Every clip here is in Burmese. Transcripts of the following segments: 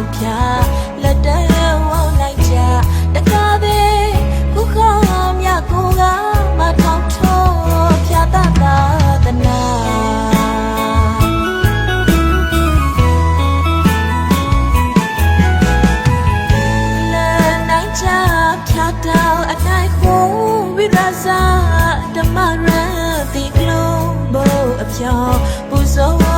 က်ဖြာလက်တန်းဝေါလိုက်ကြတကားပဲခုခါမြကိုကမထောက်ထောဖြာတတာတနာဖြာတောက်အတိုင်းခုဝိရဇဓမ္မရတိကလုံးဘောအပြောပူဇော်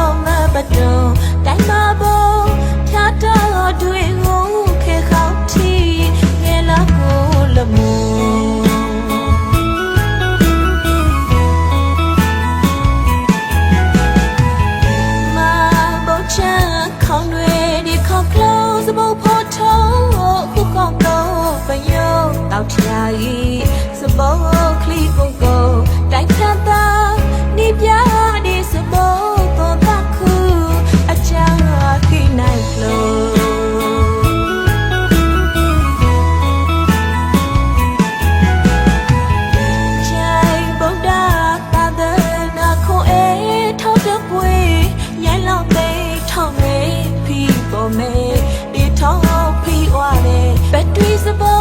မေဒီထောင်းဖိဝါနေဘက်ထရီစပါ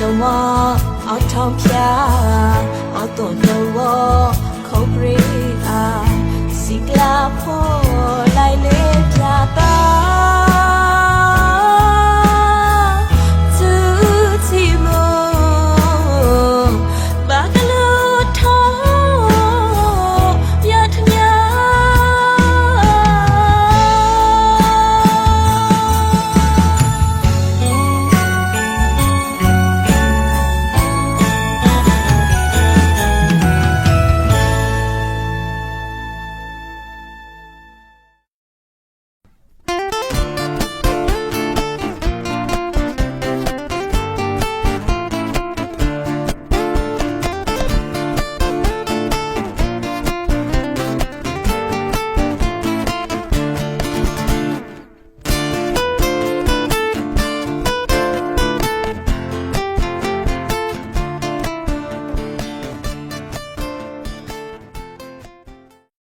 no more အထောင်ပြအတော့ no more ခေါပရီအာစီကလာဖို့လိုက်လေ